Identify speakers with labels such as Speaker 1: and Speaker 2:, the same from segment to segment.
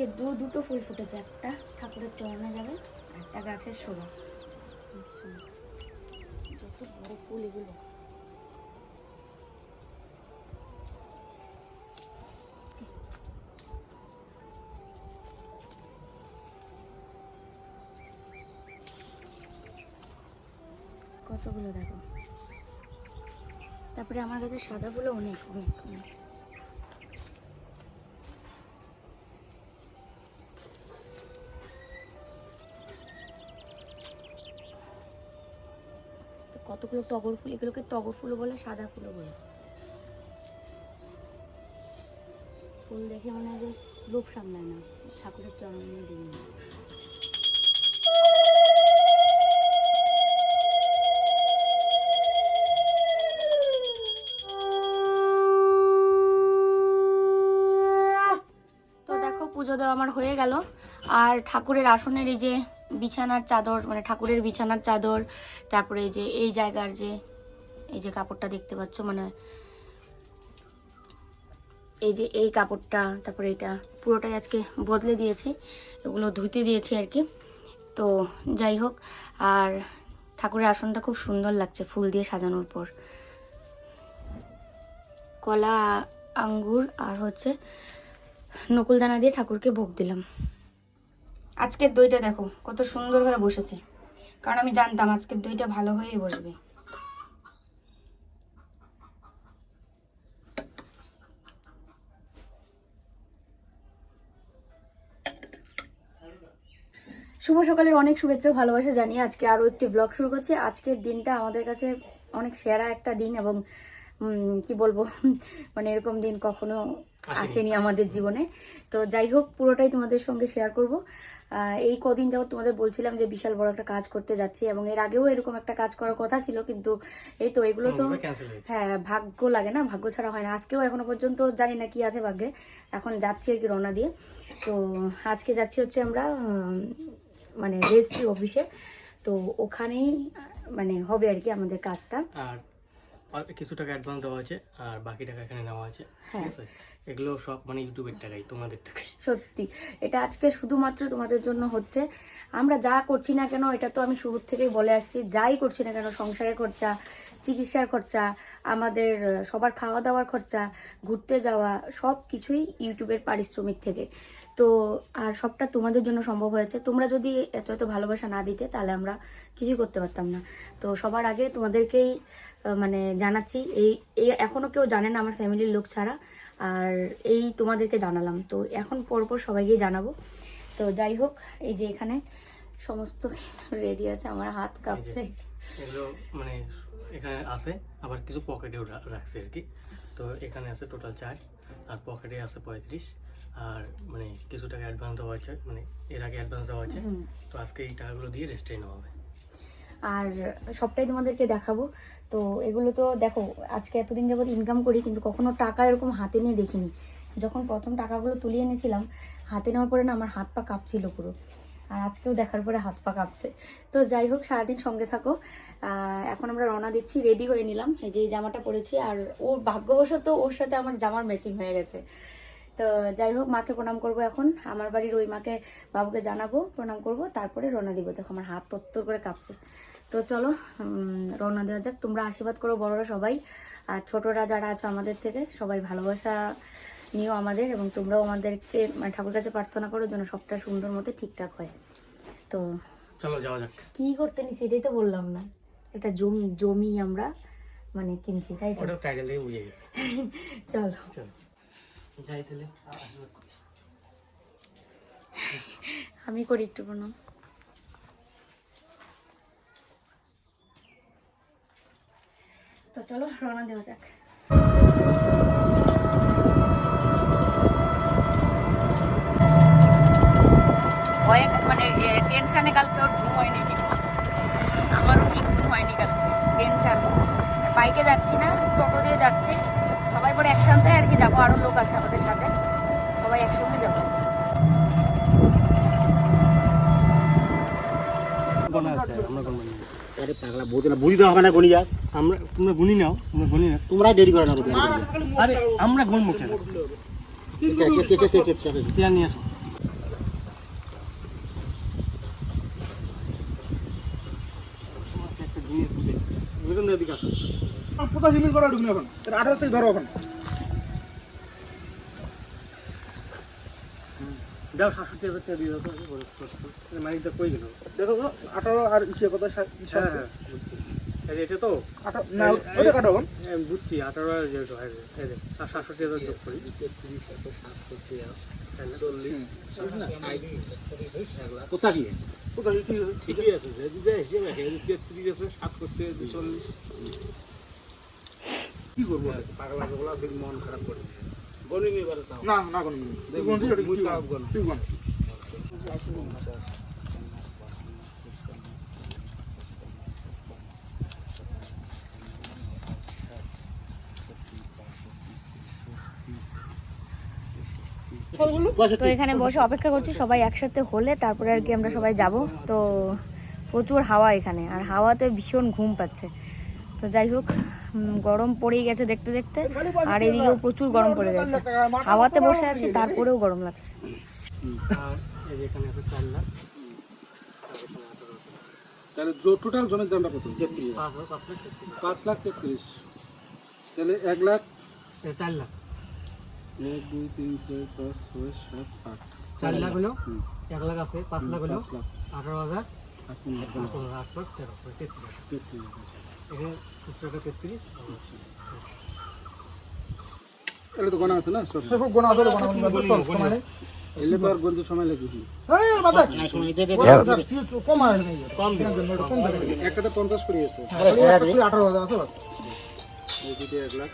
Speaker 1: আজকে দু দুটো ফুল ফুটেছে, একটা ঠাকুরের চরণে যাবে একটা গাছের শোভা। আচ্ছা। যত বড় ফুল এগুলো। কতগুলো দেখো? তারপরে আমার কাছে সাদা ফুলও অনেক অনেক অনেক। কতগুলো টগর ফুল? এগুলোকে টগর ফুলও বলে, সাদা ফুলও বলে। ফুল দেখে মনে হয় যে লোভ সামলায় না। ঠাকুরের চরণে তো দেখো, পুজো দেওয়া আমার হয়ে গেল। আর ঠাকুরের আসনের এই যে বিছানার চাদর মানে ঠাকুরের বিছানার চাদর, তারপরে এই যে, এই জায়গার যে, এই যে কাপড়টা দেখতে পাচ্ছ মানে এই যে এই কাপড়টা, তারপরে এটা পুরোটাই আজকে বদলে দিয়েছি, এগুলো ধুতে দিয়েছি আর কি। তো যাই হোক, আর ঠাকুরের আসনটা খুব সুন্দর লাগছে ফুল দিয়ে সাজানোর পর। কলা, আঙ্গুর, আর হচ্ছে নকুলদানা দিয়ে ঠাকুরকে ভোগ দিলাম। আজকের দইটা দেখো কত সুন্দর হয়ে বসেছে। কারণ আমি জানতাম আজকের দইটা ভালো হয়েই বসবে। শুভ সকালের অনেক শুভেচ্ছা ভালোবাসা জানিয়ে আজকে আরও একটি ব্লগ শুরু করছি। আজকের দিনটা আমাদের কাছে অনেক সেরা একটা দিন এবং উম, কি বলব মানে এরকম দিন কখনো আসেনি। আমাদের জীবনে। তো যাই হোক পুরোটাই তোমাদের সঙ্গে শেয়ার করব। এই কদিন যাবত তোমাদের বলছিলাম যে বিশাল বড় একটা কাজ করতে যাচ্ছি এবং এর আগেও এরকম একটা কাজ করার কথা ছিল কিন্তু এই তো এগুলো তো হ্যাঁ ভাগ্য লাগে না ভাগ্য ছাড়া হয় না। আজকেও এখনও পর্যন্ত জানি না কি আছে ভাগ্যে। এখন যাচ্ছি আর কি রওনা দিয়ে। তো আজকে যাচ্ছি হচ্ছে আমরা মানে রেজিস্ট্রি অফিসে তো ওখানেই মানে হবে আর কি আমাদের কাজটা।
Speaker 2: আর আর কিছু টাকা অ্যাডভান্স দেওয়া আছে আর বাকি টাকা এখানে নেওয়া আছে ঠিক
Speaker 1: হ্যাঁ।
Speaker 2: আছে এগুলো সব মানে ইউটিউবের টাকাই তোমাদের টাকাই।
Speaker 1: সত্যি। এটা আজকে শুধুমাত্র তোমাদের জন্য হচ্ছে। আমরা যা করছি না কেন এটা তো আমি শুরুর থেকেই বলে আসছি যাই করছি না কেন সংসারের খরচা চিকিৎসার খরচা আমাদের সবার খাওয়া দাওয়ার খরচা ঘুরতে যাওয়া সব কিছুই ইউটিউবের পারিশ্রমিক থেকে। তো আর সবটা তোমাদের জন্য সম্ভব হয়েছে। তোমরা যদি এত এত ভালোবাসা না দিতে তাহলে আমরা কিছুই করতে পারতাম না। তো সবার আগে তোমাদেরকেই মানে জানাচ্ছি। এই এই এখনও কেউ জানে না আমার ফ্যামিলির লোক ছাড়া। আর এই তোমাদেরকে জানালাম। তো এখন পরপর সবাইকে জানাব। তো যাই হোক এই যে এখানে সমস্ত রেডি আছে আমার হাত কাঁপছে।
Speaker 2: এগুলো মানে এখানে আছে আবার কিছু পকেটেও রাখছে আর কি। তো এখানে আছে টোটাল চার আর পকেটে আছে পঁয়ত্রিশ আর মানে কিছু টাকা অ্যাডভান্স দেওয়া আছে মানে এর আগে অ্যাডভান্স দেওয়া
Speaker 1: হুম।
Speaker 2: তো আজকে এই টাকাগুলো দিয়ে রেস্টে নেওয়া হবে।
Speaker 1: আর সবটাই তোমাদেরকে দেখাবো। তো এগুলো তো দেখো, আজকে এতদিন যাবত ইনকাম করি, কিন্তু কখনো টাকা এরকম হাতে নিয়ে দেখিনি। যখন প্রথম টাকাগুলো তুলিয়ে এনেছিলাম, হাতে নেওয়ার পরে না আমার হাত পা কাঁপছিল পুরো। আর আজকেও দেখার পরে হাত পা কাঁপছে। তো যাই হোক, সারাদিন সঙ্গে থাকো। এখন আমরা রওনা দিচ্ছি রেডি হয়ে নিলাম। এই যে জামাটা পরেছি, আর ওর ভাগ্যবশত ওর সাথে আমার জামার ম্যাচিং হয়ে গেছে। তো যাই হোক মাকে প্রণাম করব এখন। আমার বাড়ির ওই মাকে বাবুকে জানাব প্রণাম করব তারপরে রওনা দিব। দেখো আমার হাত তত্তর করে কাঁপছে। তো চলো রওনা দেওয়া যাক। তোমরা আশীর্বাদ করো বড়রা সবাই। আর ছোটরা যারা আছো আমাদের থেকে সবাই ভালোবাসা নিও আমাদের এবং তোমরাও আমাদেরকে মানে ঠাকুর কাছে প্রার্থনা করো যেন সবটা সুন্দর মতো ঠিকঠাক হয়। তো
Speaker 2: চলো যাওয়া যাক।
Speaker 1: কি করতে নি সেটাই তো বললাম না। একটা জমি জমি আমরা মানে কিনছি তাই তো
Speaker 2: টাইটেল থেকে বুঝে গেছে।
Speaker 1: চলো।
Speaker 2: চলো।
Speaker 1: আমি করি একটু প্রণাম। তো চলো, রওনা দেওয়া যাক। মানে টেনশানে কালকে ওর ঘুম হয়নি আমারও ঠিক ঘুম হয়নি কালকে টেনশান বাইকে যাচ্ছি না টোটো দিয়ে যাচ্ছি। সবাই পরে একসাথে আর কি যাব আরও লোক আছে আমাদের সাথে সবাই একসঙ্গে যাব
Speaker 2: তোমরা
Speaker 3: দিকে
Speaker 4: পঁচাশি মিনিট করে ঢুকনি এখন আঠারো থেকে ধরো এখন
Speaker 2: দাও সাতষট্টি হাজার টাকা দিয়ে দাও মানিকটা কই গেল
Speaker 4: দেখো আঠারো আর ইসে কত ষাট- ষাট-
Speaker 2: হ্যাঁ হ্যাঁ বুঝছি। এই যে এটা তো
Speaker 4: না ওটা কাটো
Speaker 2: হ্যাঁ, আমি বুঝছি আঠারো আর যেহেতু হয় যে, এই যে, আর সাতষট্টি হাজার যোগ করি
Speaker 3: পঁচাশি
Speaker 4: পঁচাশি ঠিক আছে
Speaker 3: ঠিকই আছে যে যে হিসেবে রাখে তেত্রিশ আছে সাত করতে চল্লিশ
Speaker 4: কি করব?
Speaker 3: পাগলা পাগলা মন খারাপ করে। গণিং এবারে তাও।
Speaker 4: না না তুই
Speaker 3: গণ।
Speaker 1: তো এখানে বসে অপেক্ষা করছি সবাই একসাথে হলে তারপরে আর কি আমরা সবাই যাব। তো প্রচুর হাওয়া এখানে আর হাওয়াতে ভীষণ ঘুম পাচ্ছে। তো যাই হোক গরম পড়েই গেছে দেখতে দেখতে। আর এদিকেও প্রচুর গরম পড়ে গেছে। হাওয়াতে বসে আছি তারপরেও গরম লাগছে।
Speaker 2: আর এই যে এখানে আছে চার লাখ
Speaker 4: তাহলে টোটাল জমির দামটা কত?
Speaker 2: পাঁচ লাখ তেত্রিশ।
Speaker 4: তাহলে এক লাখ?
Speaker 2: চার লাখ।
Speaker 4: এক দুই তিন চার পাঁচ ছয় সাত আট।
Speaker 2: চার লাখ হলো? এক লাখ আছে পাঁচ লাখ হলো? আঠারো হাজার?
Speaker 4: আট পনেরো,
Speaker 2: আট পনেরো, আট লাখ তেরো তেত্রিশ
Speaker 4: তেত্রিশ
Speaker 2: এখানে খুচরাটা তেত্রিশ
Speaker 4: এটা তো গোনা আছে না সব। গোনা আছে গোনা গোনা এলে তো আর গন্ধ সময় লাগবে কি?
Speaker 3: না সময় দে দে
Speaker 2: কম দিন
Speaker 4: একটাতে পঞ্চাশ করে। আছে।
Speaker 3: আঠারো হাজার আছে
Speaker 4: এই দুটো এক লাখ।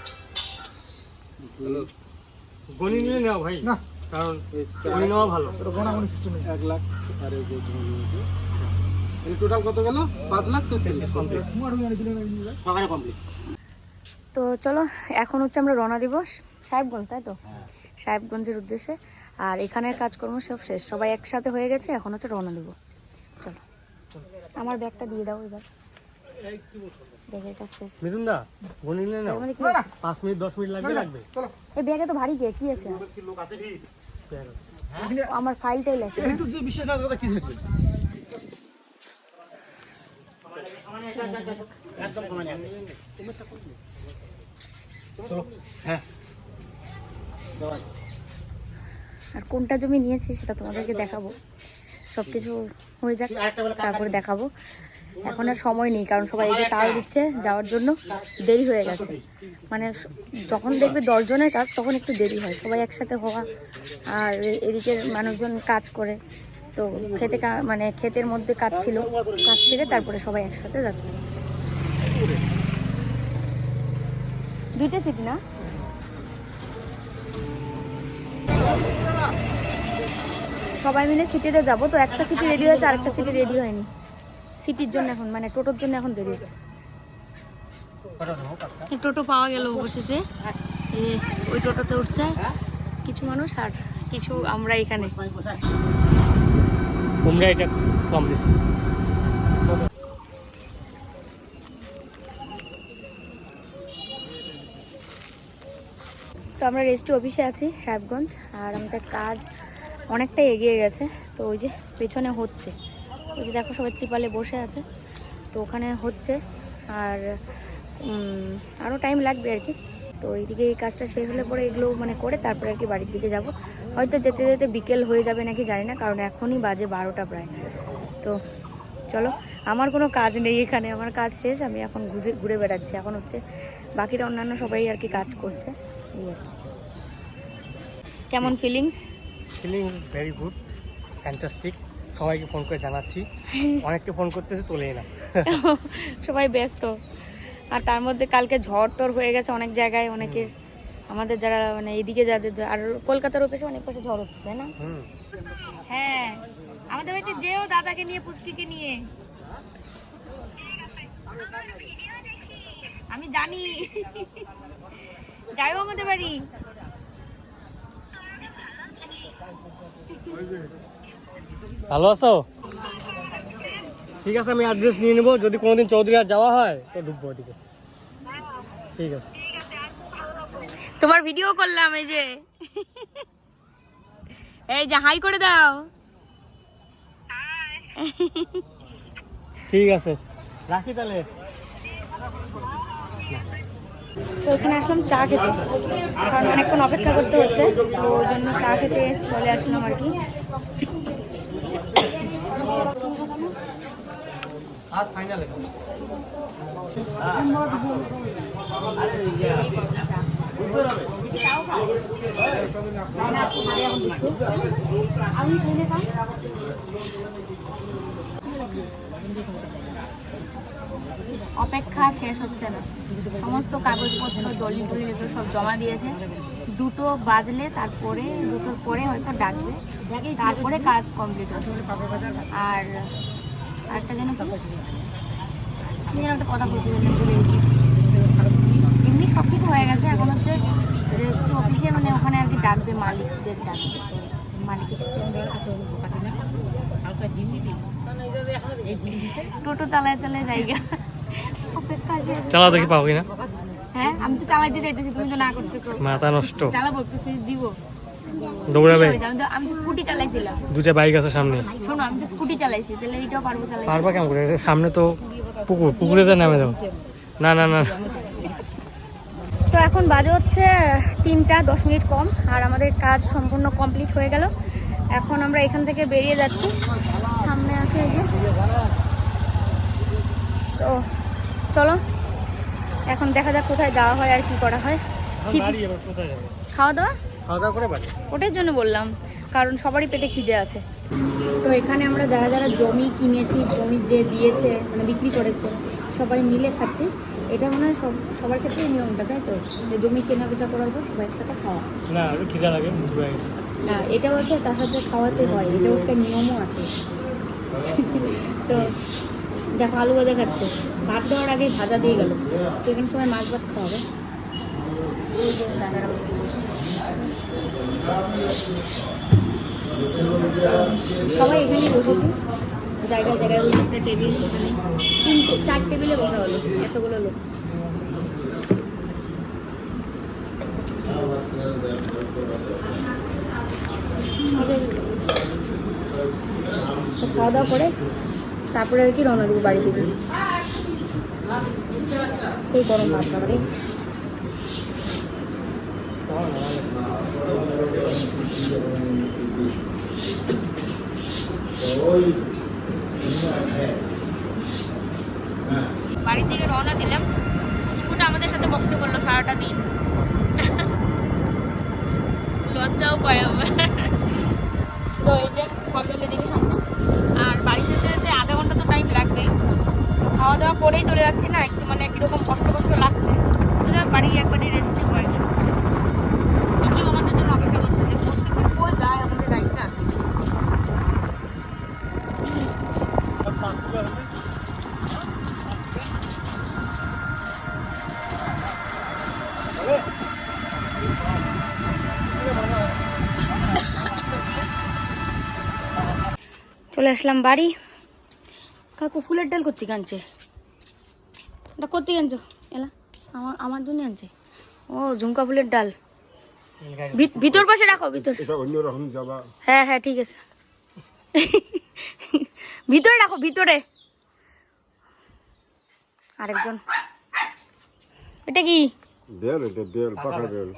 Speaker 2: নেওয়া ভাই
Speaker 4: না।
Speaker 2: কারণ নেওয়া ভালো।
Speaker 4: আর এই যে এই টোটাল কত গেল? পাঁচ লাখ তেত্রিশ
Speaker 3: সকালে কমপ্লিট
Speaker 1: তো চলো এখন হচ্ছে আমরা রওনা দিবস সাহেবগঞ্জ তাই তো? সাহেবগঞ্জের উদ্দেশ্যে। আর এখানের কাজকর্ম সব শেষ। সবাই একসাথে হয়ে গেছে এখন হচ্ছে রওনা দিব। চলো আমার ব্যাগটা দিয়ে দাও এবার। ব্যাগের কাজ শেষ।
Speaker 2: মিথুন দা গণি নিলে নাও।
Speaker 1: এর মধ্যে কি আছে?
Speaker 2: পাঁচ মিনিট দশ মিনিট লাগবে লাগবে?
Speaker 1: এই ব্যাগে তো ভারী কে কি আছে?
Speaker 3: লোক আছে কি
Speaker 1: ও, আমার ফাইলটাই লাগছে
Speaker 4: একটু যে বিশেষ না কথা কি থাকবে
Speaker 3: একদম সময় নেই
Speaker 2: হ্যাঁ
Speaker 1: আর কোনটা জমি নিয়েছি সেটা তোমাদেরকে দেখাবো। সব কিছু হয়ে যাক তারপরে দেখাবো। এখন আর সময় নেই কারণ সবাই এই যে তাল দিচ্ছে যাওয়ার জন্য দেরি হয়ে গেছে। মানে যখন দেখবে দশজনের কাজ তখন একটু দেরি হয়। সবাই একসাথে হওয়া আর এ- এদিকের মানুষজন কাজ করে। তো খেতে মানে ক্ষেতের মধ্যে কাজ ছিল কাজ থেকে তারপরে সবাই একসাথে যাচ্ছে। দুইটা সিট না? সবাই মিলে সিটিতে যাব। তো একটা সিটি রেডি হয়েছে, আরেকটা সিটি রেডি হয়নি। সিটির জন্য এখন মানে টোটোর জন্য এখন দেরি হচ্ছে টোটো পাওয়া গেল অবশেষে। ওই টোটোতে উঠছে। কিছু মানুষ আর কিছু আমরা এখানে।
Speaker 2: তোমরা এটা কম দিছি।
Speaker 1: তো আমরা রেজিস্ট্রি অফিসে আছি, সাহেবগঞ্জ, আর আমাদের কাজ অনেকটাই এগিয়ে গেছে। তো ওই যে পেছনে হচ্ছে। ওই যে দেখো সবাই ত্রিপালে বসে আছে। তো ওখানে হচ্ছে, আর আরও টাইম লাগবে আর কি। তো এইদিকে এই কাজটা শেষ হলে পরে এগুলো মানে করে তারপরে আর কি বাড়ির দিকে যাব। হয়তো যেতে যেতে বিকেল হয়ে যাবে নাকি জানি না কারণ এখনই বাজে বারোটা প্রায়। তো চলো আমার কোনো কাজ নেই এখানে আমার কাজ শেষ আমি এখন ঘুরে ঘুরে বেড়াচ্ছি। এখন হচ্ছে বাকিরা অন্যান্য সবাই আর কি কাজ করছে এই আর কি। কেমন feelings
Speaker 2: feeling very good fantastic সবাইকে ফোন করে জানাচ্ছি। অনেককে ফোন করতেছে তোলেই না
Speaker 1: সবাই ব্যস্ত। আর তার মধ্যে কালকে ঝড় টর হয়ে গেছে অনেক জায়গায় অনেকের আমাদের যারা মানে এদিকে যাদের আর কলকাতার ওপেছে অনেক পাশে ঝড় হচ্ছে তাই না? হ্যাঁ। আমাদের বাড়িতে যেও দাদাকে নিয়ে পুষ্টিকে নিয়ে। আমি জানি। যাইও আমাদের বাড়ি।
Speaker 2: ভালো আছো? ঠিক আছে আমি অ্যাড্রেস নিয়ে নেব। যদি কোনোদিন চৌধুরী আর যাওয়া হয় তো ঢুকবো ওদিকে। ঠিক আছে।
Speaker 1: তোমার ভিডিও করলাম এই যে। এই যে হাই করে দাও।
Speaker 2: ঠিক আছে। রাখি তাহলে।
Speaker 1: তো এখানে আসলাম চা খেতে কারণ অনেকক্ষণ অপেক্ষা করতে হচ্ছে তো ওই জন্য চা খেতে চলে আসলাম আর কি।
Speaker 2: আজ ফাইনাল
Speaker 1: অপেক্ষা শেষ হচ্ছে না। সমস্ত কাগজপত্র, দলিল টলিল এগুলো সব জমা দিয়েছে। দুটো বাজলে, তারপরে দুটোর পরে হয়তো ডাকবে। তারপরে কাজ কমপ্লিট হবে। আর আরেকটা যেন কি? যেন একটা কথা বলতে। এমনি সব কিছু হয়ে গেছে। এখন হচ্ছে রেজিস্ট্রি অফিসে মানে ওখানে আর কি ডাকবে মালিকদের ডাকবে। টোটো চালায় চালায় জায়গা।
Speaker 2: দেখি কিনা
Speaker 1: হ্যাঁ আমি তো চালাইতে চাইতেছি তুমি তো না করতেছো।
Speaker 2: মাথা নষ্ট।
Speaker 1: চালাবো একটু সুইচ দিব।
Speaker 2: দৌড়াবে?
Speaker 1: আমি আমি তো স্কুটি চালাইছিলাম।
Speaker 2: দুটা বাইক আছে সামনে।
Speaker 1: শোনো আমি তো স্কুটি চালাইছি তাহলে এটাও পারব চালাইতে।
Speaker 2: পারবা কেমন করে? সামনে তো পুকুর পুকুরে যা নামে দাও না না না।
Speaker 1: তো এখন বাজে হচ্ছে তিনটা দশ মিনিট কম আর আমাদের কাজ সম্পূর্ণ কমপ্লিট হয়ে গেল। এখন আমরা এখান থেকে বেরিয়ে যাচ্ছি। সামনে আছে এই যে। তো চলো এখন দেখা যাক কোথায় যাওয়া হয় আর কি করা হয়। খাওয়া দাওয়া
Speaker 2: খাওয়া দাওয়া করে বাড়ি।
Speaker 1: ওটার জন্য বললাম কারণ সবারই পেটে খিদে আছে। তো এখানে আমরা যারা যারা জমি কিনেছি জমি যে দিয়েছে মানে বিক্রি করেছে সবাই মিলে খাচ্ছি। এটা মনে হয় সব সবার ক্ষেত্রেই নিয়মটা তাই তো? যে জমি কেনা বেচা করার পর সবাই একসাথে খাওয়া।
Speaker 2: না খিদা লাগে
Speaker 1: হ্যাঁ এটাও আছে তার সাথে খাওয়াতে হয় এটাও একটা নিয়মও আছে। তো দেখো আলু ভাজা খাচ্ছে। ভাত দেওয়ার আগেই ভাজা দিয়ে গেল। তো এখানে সবাই মাছ ভাত খাওয়াবে। সবাই এখানেই বসেছি। জায়গায় জায়গায় ওই একটা টেবিল এখানে তিনটে, চার টেবিলে বসা হলো, এতগুলো লোক। খাওয়া দাওয়া করে, তারপরে আর কি রওনা দেবো বাড়ি থেকে। সেই গরম ভাত খাবারে। বাড়ি থেকে রওনা দিলাম। স্কুটা আমাদের সাথে কষ্ট করল সারাটা দিন। লজ্জাও পায় তো এই যে কমলে আর বাড়ি যেতে যেতে আধা ঘণ্টা তো টাইম লাগবে খাওয়া দাওয়া করেই চলে যাচ্ছি না, একটু মানে কীরকম কষ্ট কষ্ট লাগছে। বাড়ি গিয়ে চলে আসলাম বাড়ি। কাকু ফুলের ডাল করতে আনছে? এটা করতে আনছো? এলা আমার আমার জন্য আনছে। ও ঝুমকা ফুলের ডাল। ভিতর পাশে রাখো ভিতর।
Speaker 3: এটা অন্যরকম যাবা
Speaker 1: হ্যাঁ হ্যাঁ ঠিক আছে। ভিতরে রাখো ভিতরে। আরেকজন। এটা কি?
Speaker 3: বেল এটা বেল পাকা বেল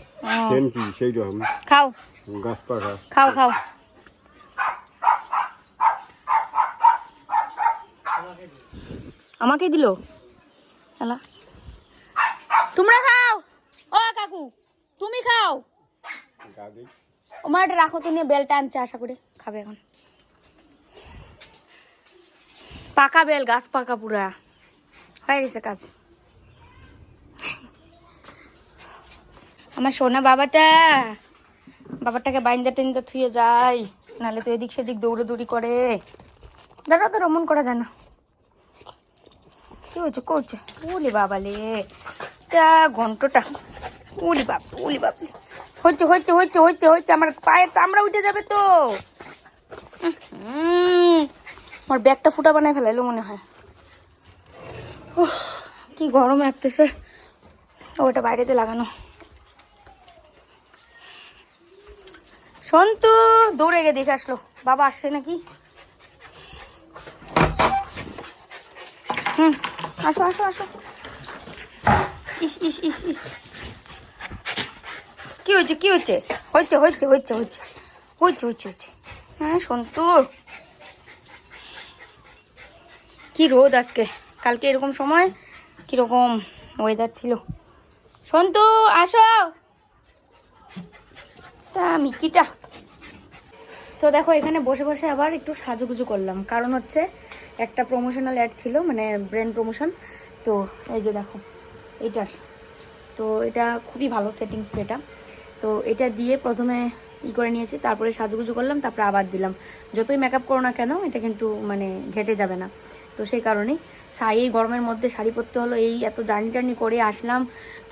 Speaker 3: সেন কি সেই রকম।
Speaker 1: খাও।
Speaker 3: গাছ পাকা।
Speaker 1: খাও খাও। আমাকে দিল। এলা তোমরা খাও। ও কাকু তুমি খাও। ওমার এটা রাখো তো নিয়ে বেলটা আনছে আশা করে খাবে এখন। পাকা বেল গাছ পাকা পুরা। হয়ে গেছে কাজ। আমার সোনা বাবাটা বাবাটাকে বাইন্দা টেন্দা থুয়ে যায় নাহলে তো এদিক সেদিক দৌড়াদৌড়ি করে। দাঁড়া তো রমন করা যায় না। কি হয়েছে করছে। ওলি বাবালে। তা ঘন্টটা। ওলি বাপ ওলি বাপ। হচ্ছে হচ্ছে হচ্ছে হচ্ছে হচ্ছে, আমার পায়ের চামড়া উঠে যাবে তো। আমার ব্যাগটা ফুটা বানায় ফেলাইলো মনে হয়। কি গরম লাগতেছে। ওটা বাইরেতে লাগানো। সন্তু, দৌড়ে গিয়ে দেখে আসলো। বাবা আসছে নাকি? হুম। আসো আসো আসো। ইস ইস ইস ইস। কি হয়েছে কি হয়েছে? হয়েছে হয়েছে হয়েছে হয়েছে। হয়েছে হয়েছে হয়েছে। হ্যাঁ সন্তু। কি রোদ আজকে? কালকে এরকম সময়? কীরকম ওয়েদার ছিল? সন্তু, আসো। তা, মিকিটা। তো দেখো, এখানে বসে বসে আবার একটু সাজুগুজু করলাম। কারণ হচ্ছে একটা প্রমোশনাল অ্যাড ছিল মানে ব্র্যান্ড প্রমোশন তো এই যে দেখো, এটার। তো এটা খুবই ভালো সেটিং স্প্রেটা তো এটা দিয়ে প্রথমে ই করে নিয়েছি, তারপরে সাজুগুজু করলাম, তারপরে আবার দিলাম। যতই মেকআপ করো না কেন, এটা কিন্তু মানে ঘেটে যাবে না। তো সেই কারণেই শাড়ি, এই গরমের মধ্যে শাড়ি পরতে হলো, এই এত জার্নি টার্নি করে আসলাম।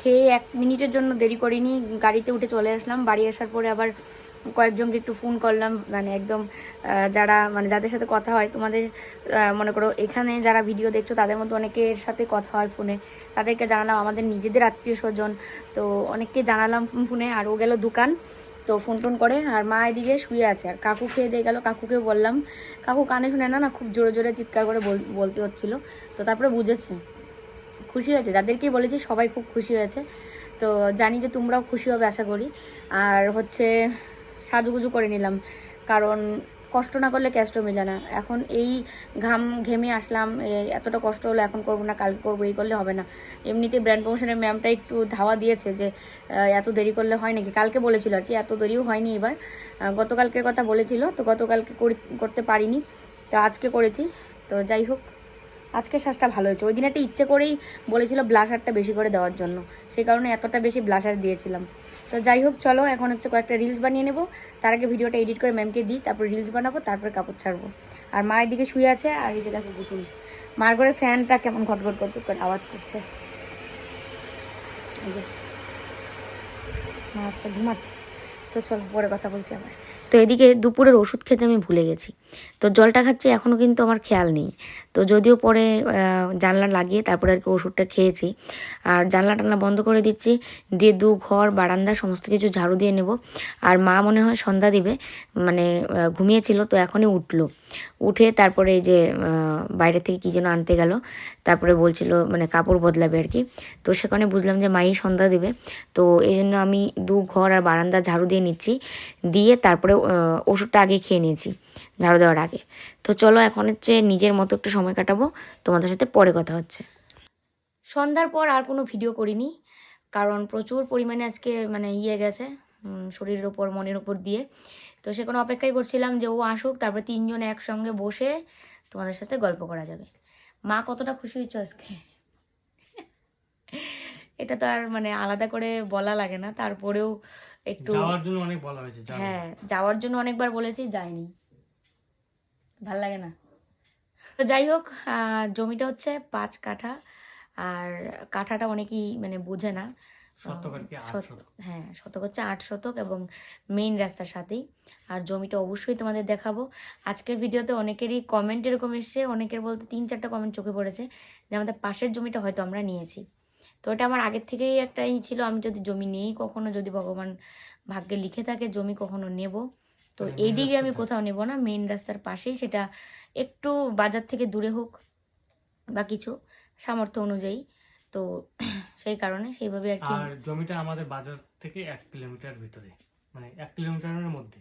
Speaker 1: খেয়ে এক মিনিটের জন্য দেরি করিনি, গাড়িতে উঠে চলে আসলাম। বাড়ি আসার পরে আবার কয়েকজনকে একটু ফোন করলাম মানে একদম যারা মানে যাদের সাথে কথা হয়, তোমাদের মনে করো এখানে যারা ভিডিও দেখছ, তাদের মধ্যে অনেকের সাথে কথা হয় ফোনে তাদেরকে জানালাম, আমাদের নিজেদের আত্মীয় স্বজন, তো অনেককে জানালাম ফোনে আর ও গেল দোকান, তো ফোন টোন করে, আর মা এদিকে শুয়ে আছে, আর কাকু খেয়ে দিয়ে গেল কাকুকে বললাম, কাকু কানে শুনে না না, খুব জোরে জোরে চিৎকার করে বল- বলতে হচ্ছিল। তো তারপরে বুঝেছে, খুশি হয়েছে, যাদেরকেই বলেছি সবাই খুব খুশি হয়েছে, তো জানি যে তোমরাও খুশি হবে আশা করি। আর হচ্ছে সাজুগুজু করে নিলাম। কারণ কষ্ট না করলে ক্যাস্ট মিলে না। এখন এই ঘাম ঘেমে আসলাম এতটা কষ্ট হলো, এখন করব না কাল করব, এই করলে হবে না। এমনিতে ব্র্যান্ড প্রমোশনের ম্যামটা একটু ধাওয়া দিয়েছে যে এত দেরি করলে হয় নাকি? কালকে বলেছিল আর কি, এত দেরিও হয়নি এবার। গতকালকের কথা বলেছিল, তো গতকালকে করতে পারিনি। তো আজকে করেছি। তো যাই হোক। আজকে শ্বাসটা ভালো হয়েছে। ওই দিন একটা ইচ্ছে করেই বলেছিল ব্লাশারটা বেশি করে দেওয়ার জন্য। সেই কারণে এতটা বেশি ব্লাশার দিয়েছিলাম। তো যাই হোক, চলো, এখন হচ্ছে কয়েকটা রিলস বানিয়ে নেব। তার আগে ভিডিওটা এডিট করে ম্যামকে দিই, তারপর রিলস বানাবো, তারপর কাপড় ছাড়বো। আর মা এদিকে শুয়ে আছে, আর এই যে দেখো গুতুল মার ঘরে ফ্যানটা কেমন ঘটঘট ঘটঘট করে আওয়াজ করছে। আচ্ছা ঘুমাচ্ছে। তো চলো, পরে কথা বলছি আবার। তো এদিকে দুপুরের ওষুধ খেতে আমি ভুলে গেছি। তো জলটা খাচ্ছি এখনও কিন্তু আমার খেয়াল নেই। তো যদিও পরে জানলা লাগিয়ে তারপরে আর কি ওষুধটা খেয়েছি। আর জানলা টানলা বন্ধ করে দিচ্ছি, দিয়ে দু ঘর, বারান্দা, সমস্ত কিছু ঝাড়ু দিয়ে নেব। আর মা মনে হয় সন্ধ্যা দিবে মানে ঘুমিয়েছিল, তো এখনই উঠল। উঠে তারপরে এই যে বাইরে থেকে কী যেন আনতে গেল, তারপরে বলছিল মানে কাপড় বদলাবে আর কি। তো সেখানে বুঝলাম যে মাই সন্ধ্যা দিবে। তো এই জন্য আমি দু ঘর আর বারান্দা ঝাড়ু দিয়ে নিচ্ছি। দিয়ে তারপরে ওষুধটা আগে খেয়ে নিয়েছি, ঝাড়ু দেওয়ার আগে। তো চলো এখন হচ্ছে নিজের মতো একটু সময় কাটাবো, তোমাদের সাথে পরে কথা হচ্ছে। সন্ধ্যার পর আর কোনো ভিডিও করিনি, কারণ প্রচুর পরিমাণে আজকে মানে ইয়ে গেছে শরীরের ওপর মনের ওপর দিয়ে। তো সে কোনো অপেক্ষাই করছিলাম যে ও আসুক, তারপরে তিনজন একসঙ্গে বসে তোমাদের সাথে গল্প করা যাবে। মা কতটা খুশি হয়েছে আজকে? এটা তো আর মানে আলাদা করে বলা লাগে না, তারপরেও একটু
Speaker 2: যাওয়ার জন্য অনেক বলা হয়েছে।
Speaker 1: হ্যাঁ যাওয়ার জন্য অনেকবার বলেছি যাইনি। ভালো লাগে না। তো যাই হোক জমিটা হচ্ছে পাঁচ কাঠা আর কাঠাটা অনেকেই মানে বোঝে না। হ্যাঁ শতক হচ্ছে আট শতক এবং মেইন রাস্তার সাথেই। আর জমিটা অবশ্যই তোমাদের দেখাবো। আজকের ভিডিওতে অনেকেরই কমেন্ট এরকম এসছে অনেকের বলতে তিন চারটা কমেন্ট চোখে পড়েছে যে আমাদের পাশের জমিটা হয়তো আমরা নিয়েছি। তো এটা আমার আগের থেকেই একটা ই ছিল আমি যদি জমি নেই কখনো যদি ভগবান ভাগ্যে লিখে থাকে জমি কখনো নেব। তো
Speaker 2: হ্যাঁ,
Speaker 1: এইদিকে আমি কোথাও নেব না মেইন রাস্তার পাশেই সেটা একটু বাজার থেকে দূরে হোক বা কিছু সামর্থ্য অনুযায়ী। তো সেই কারণে সেইভাবে আর কি
Speaker 2: জমিটা আমাদের বাজার থেকে এক কিলোমিটার ভিতরে মানে এক কিলোমিটারের মধ্যে।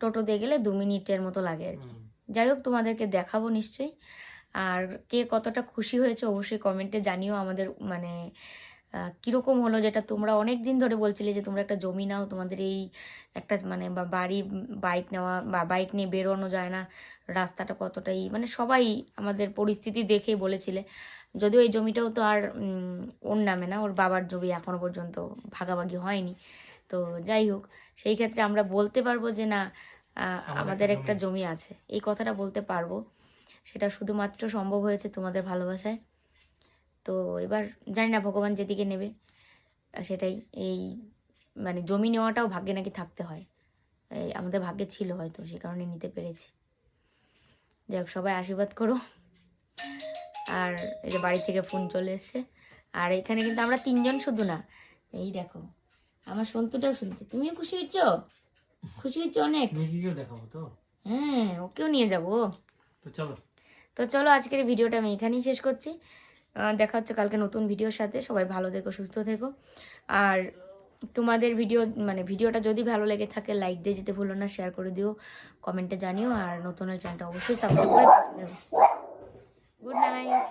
Speaker 1: টোটো দিয়ে গেলে দু মিনিটের মতো লাগে আর কি। যাই হোক তোমাদেরকে দেখাবো নিশ্চয়ই। আর কে কতটা খুশি হয়েছে অবশ্যই কমেন্টে জানিও আমাদের মানে কীরকম হলো যেটা তোমরা অনেক দিন ধরে বলছিলে যে তোমরা একটা জমি নাও তোমাদের এই একটা মানে বা বাড়ি বাইক নেওয়া বা বাইক নিয়ে বেরোনো যায় না রাস্তাটা কতটাই মানে সবাই আমাদের পরিস্থিতি দেখেই বলেছিলে। যদিও এই জমিটাও তো আর ওর নামে না ওর বাবার জমি এখনও পর্যন্ত ভাগাভাগি হয়নি। তো যাই হোক সেই ক্ষেত্রে আমরা বলতে পারব যে না আমাদের
Speaker 2: একটা জমি
Speaker 1: আছে। এই কথাটা বলতে পারব। সেটা শুধুমাত্র সম্ভব হয়েছে তোমাদের ভালোবাসায়। তো এবার জানি না ভগবান যেদিকে নেবে সেটাই এই মানে জমি নেওয়াটাও ভাগ্যে নাকি থাকতে হয়। এই আমাদের ভাগ্যে ছিল হয়তো সে কারণে নিতে পেরেছি। যাই হোক সবাই আশীর্বাদ করো। আর এই যে বাড়ি থেকে ফোন চলে এসছে। আর এখানে কিন্তু আমরা তিনজন শুধু না এই দেখো আমার সন্তুটাও শুনছে। তুমিও খুশি হচ্ছ? খুশি হচ্ছ অনেক?
Speaker 2: দেখাবো তো?
Speaker 1: হ্যাঁ ওকেও নিয়ে যাব।
Speaker 2: তো চলো।
Speaker 1: তো চলো আজকের ভিডিওটা আমি এখানেই শেষ করছি। দেখা হচ্ছে কালকে নতুন ভিডিওর সাথে। সবাই ভালো থেকো, সুস্থ থেকো। আর তোমাদের ভিডিও মানে ভিডিওটা যদি ভালো লেগে থাকে লাইক দিয়ে যেতে ভুলো না শেয়ার করে দিও কমেন্টে জানিও। আর নতুন চ্যানেলটা অবশ্যই সাবস্ক্রাইব করে গুড নাইট